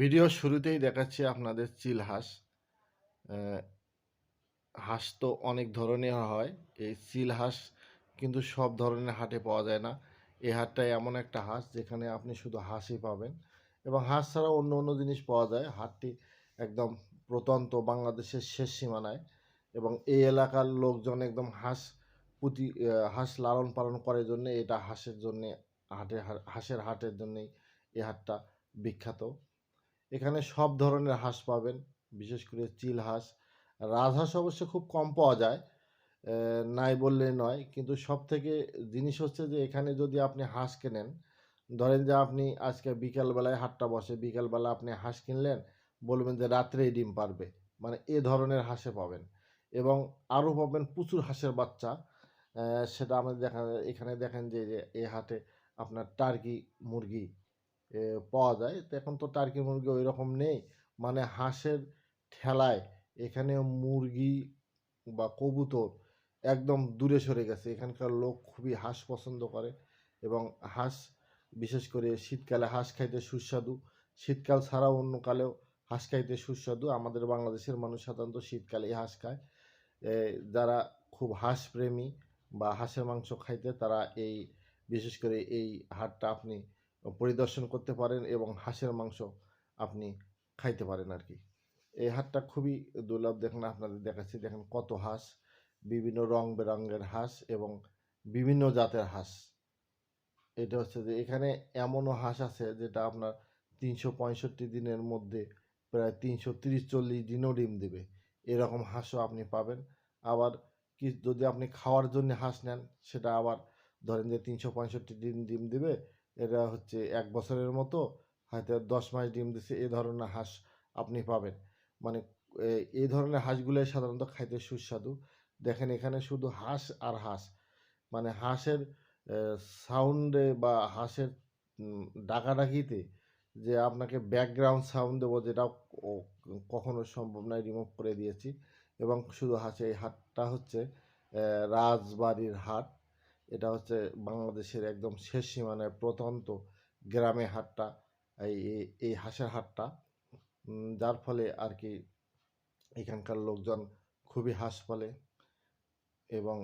Video শুরুতেই দেখাচ্ছি আপনাদের চিল হাঁস। হাঁস তো অনেক ধরনের হয়। এই চিল হাঁস কিন্তু সব ধরনের হাটে পাওয়া যায় না। এই হাটটা এমন একটা হাঁস যেখানে আপনি শুধু হাঁসই পাবেন এবং হাঁস ছাড়া অন্য অন্য জিনিস পাওয়া যায়। হাটটি একদম প্রত্যন্ত বাংলাদেশের শেষ সীমানায় এবং এই এলাকার লোকজন একদম হাঁস পুঁতি হাঁস লালন পালন করার জন্য এটা হাঁসের জন্যে, হাটে, হাঁসের হাটের জন্যেই এই হাটটা বিখ্যাত। এখানে সব ধরনের হাঁস পাবেন বিশেষ করে চিল হাঁস। রাজহাঁস অবশ্য খুব কম পাওয়া যায় নাই বললে নয়। কিন্তু সব থেকে জিনিস হচ্ছে যে এখানে যদি আপনি হাঁস কেনেন ধরেন যে আপনি আজকে বিকালবেলায় হাটটা বসে বিকালবেলা আপনি হাঁস কিনলেন বলবেন যে রাত্রেই ডিম পারবে। মানে এ ধরনের হাঁসে পাবেন। এবং আরও পাবেন প্রচুর হাঁসের বাচ্চা সেটা আমাদের দেখা এখানে দেখেন যে এই হাটে আপনার টার্কি মুরগি এ, পাওয়া যায়। তো এখন তো টার্কি মুরগি ওই রকম নেই। মানে হাঁসের ঠেলায় এখানে মুরগি বা কবুতর একদম দূরে সরে গেছে। এখানকার লোক খুবই হাঁস পছন্দ করে এবং হাঁস, বিশেষ করে শীতকালে হাঁস খাইতে সুস্বাদু। শীতকাল ছাড়াও অন্য কালেও হাঁস খাইতে সুস্বাদু। আমাদের বাংলাদেশের মানুষ সাধারণত শীতকালেই হাঁস খায়। যারা খুব হাঁস প্রেমী বা হাঁসের মাংস খাইতে তারা এই, বিশেষ করে এই হাটটা আপনি পরিদর্শন করতে পারেন এবং হাঁসের মাংস আপনি খাইতে পারেন আর কি। এই হাটটা খুবই দুর্লভ। দেখেন আপনাদের দেখাচ্ছি, দেখেন কত হাঁস, বিভিন্ন রং বেরঙের হাঁস এবং বিভিন্ন জাতের হাঁস। এটা হচ্ছে যে এখানে এমনও হাঁস আছে যেটা আপনার তিনশো পঁয়ষট্টি দিনের মধ্যে প্রায় তিনশো তিরিশ চল্লিশ দিনও ডিম দেবে। এরকম হাঁসও আপনি পাবেন। আবার কি যদি আপনি খাওয়ার জন্য হাঁস নেন, সেটা আবার ধরেন যে তিনশো পঁয়ষট্টি দিন ডিম দিবে এটা হচ্ছে এক বছরের মতো হয়তো দশ মাস ডিম দিচ্ছে এ ধরনের হাঁস আপনি পাবেন। মানে এই ধরনের হাঁসগুলোই সাধারণত খাইতে সুস্বাদু। দেখেন এখানে শুধু হাঁস আর হাঁস। মানে হাঁসের সাউন্ডে বা হাঁসের ডাকাডাকিতে যে আপনাকে ব্যাকগ্রাউন্ড সাউন্ড দেবো যেটা কখনো সম্ভব নয় রিমুভ করে দিয়েছি। এবং শুধু হাঁসে এই হাটটা হচ্ছে রাজবাড়ির হাট। এটা হচ্ছে বাংলাদেশের একদম শেষ সীমানায় প্রত্যন্ত গ্রামে হাটটা, এই, এই- হাসের হাটটা। যার ফলে আর কি এখানকার লোকজন খুবই হাঁস পালে এবং